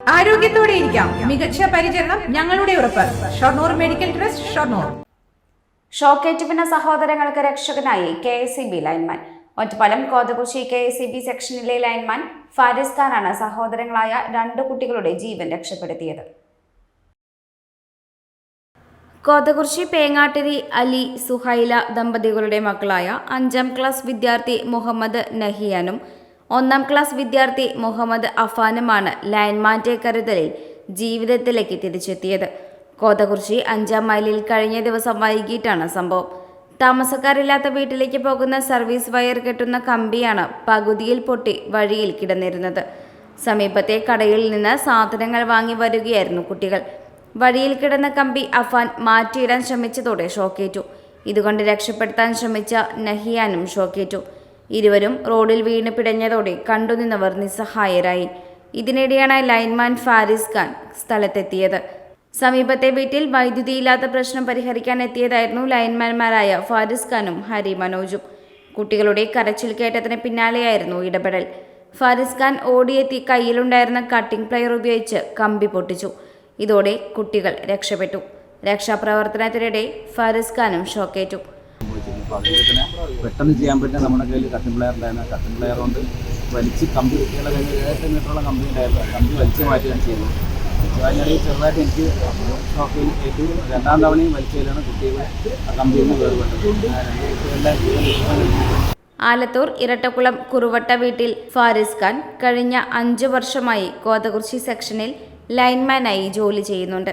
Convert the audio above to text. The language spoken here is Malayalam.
ആരോഗ്യത്തോടെ ഇരിക്കാം. മികച്ച പരിചരണം ഞങ്ങളുടെ ഉറപ്പ്. Shoranur medical trust Shoranur. ഷോക്കേറ്റുവിന സഹോദരങ്ങൾക്ക് രക്ഷകനായി K S C B lineman Ottapalam കോതകുശി K S C B സെക്ഷനിലെ ലൈൻമാൻ ഫാരിസ് ഖാനാണ് സഹോദരങ്ങളായ രണ്ട് കുട്ടികളുടെ ജീവൻ രക്ഷപ്പെടുത്തിയത്. കോതകുർശി പേങ്ങാട്ടിരി അലി സുഹൈല ദമ്പതികളുടെ മക്കളായ അഞ്ചാം ക്ലാസ് വിദ്യാർത്ഥി മുഹമ്മദ് നഹിയാനും ഒന്നാം ക്ലാസ് വിദ്യാർത്ഥി മുഹമ്മദ് അഫാനുമാണ് ലൈൻമാന്റെ കരുതലിൽ ജീവിതത്തിലേക്ക് തിരിച്ചെത്തിയത്. കോതകുർശി അഞ്ചാം മൈലിൽ കഴിഞ്ഞ ദിവസം വൈകിട്ടാണ് സംഭവം. താമസക്കാരില്ലാത്ത വീട്ടിലേക്ക് പോകുന്ന സർവീസ് വയർ കെട്ടുന്ന കമ്പിയാണ് പകുതിയിൽ പൊട്ടി വഴിയിൽ കിടന്നിരുന്നത്. സമീപത്തെ കടയിൽ നിന്ന് സാധനങ്ങൾ വാങ്ങി വരികയായിരുന്നു കുട്ടികൾ. വഴിയിൽ കിടന്ന കമ്പി അഫാൻ മാറ്റിയിടാൻ ശ്രമിച്ചതോടെ ഷോക്കേറ്റു. ഇതുകൊണ്ട് രക്ഷപ്പെടുത്താൻ ശ്രമിച്ച നഹിയാനും ഷോക്കേറ്റു. ഇരുവരും റോഡിൽ വീണ് പിടഞ്ഞതോടെ കണ്ടുനിന്നവർ നിസ്സഹായരായി. ഇതിനിടെയാണ് ലൈൻമാൻ ഫാരിസ് ഖാൻ സ്ഥലത്തെത്തിയത്. സമീപത്തെ വീട്ടിൽ വൈദ്യുതിയില്ലാത്ത പ്രശ്നം പരിഹരിക്കാൻ എത്തിയതായിരുന്നു ലൈൻമാൻമാരായ ഫാരിസ് ഖാനും ഹരി മനോജും. കുട്ടികളുടെ കരച്ചിൽ കേട്ടതിന് പിന്നാലെയായിരുന്നു ഇടപെടൽ. ഫാരിസ് ഖാൻ ഓടിയെത്തി കയ്യിലുണ്ടായിരുന്ന കട്ടിംഗ് പ്ലെയർ ഉപയോഗിച്ച് കമ്പി പൊട്ടിച്ചു. ഇതോടെ കുട്ടികൾ രക്ഷപ്പെട്ടു. രക്ഷാപ്രവർത്തനത്തിനിടെ ഫാരിസ് ഖാനും ഷോക്കേറ്റു. അപ്പോൾ അതുകൊണ്ട് തന്നെ പെട്ടെന്ന് ചെയ്യാൻ പറ്റുന്ന നമ്മുടെ കയ്യിൽ കട്ടിംഗ് പ്ലെയർ ഉണ്ടായിരുന്നു. കട്ടിംഗ് പ്ലെയർ കൊണ്ട് വലിച്ച് കമ്പി കുട്ടികളുടെ കയ്യിൽ ഏഴെട്ട് മീറ്ററുള്ള കമ്പി ഉണ്ടായിരുന്നു. കമ്പി വലിച്ച് മാറ്റുകയാണ് ചെയ്യുന്നത് അതിനിടയിൽ ചെറുതായിട്ട് എനിക്ക് ഷോക്കിൽ ഏറ്റു രണ്ടാം തവണയും വലിച്ചതിലാണ് കുട്ടികൾ ആ കമ്പിയിൽ നിന്ന് വേർപെട്ടത് ആലത്തൂർ ഇരട്ടക്കുളം കുറുവട്ട വീട്ടിൽ ഫാരിസ് ഖാൻ കഴിഞ്ഞ അഞ്ചു വർഷമായി കോതകുർശി സെക്ഷനിൽ ലൈൻമാനായി ജോലി ചെയ്യുന്നുണ്ട്.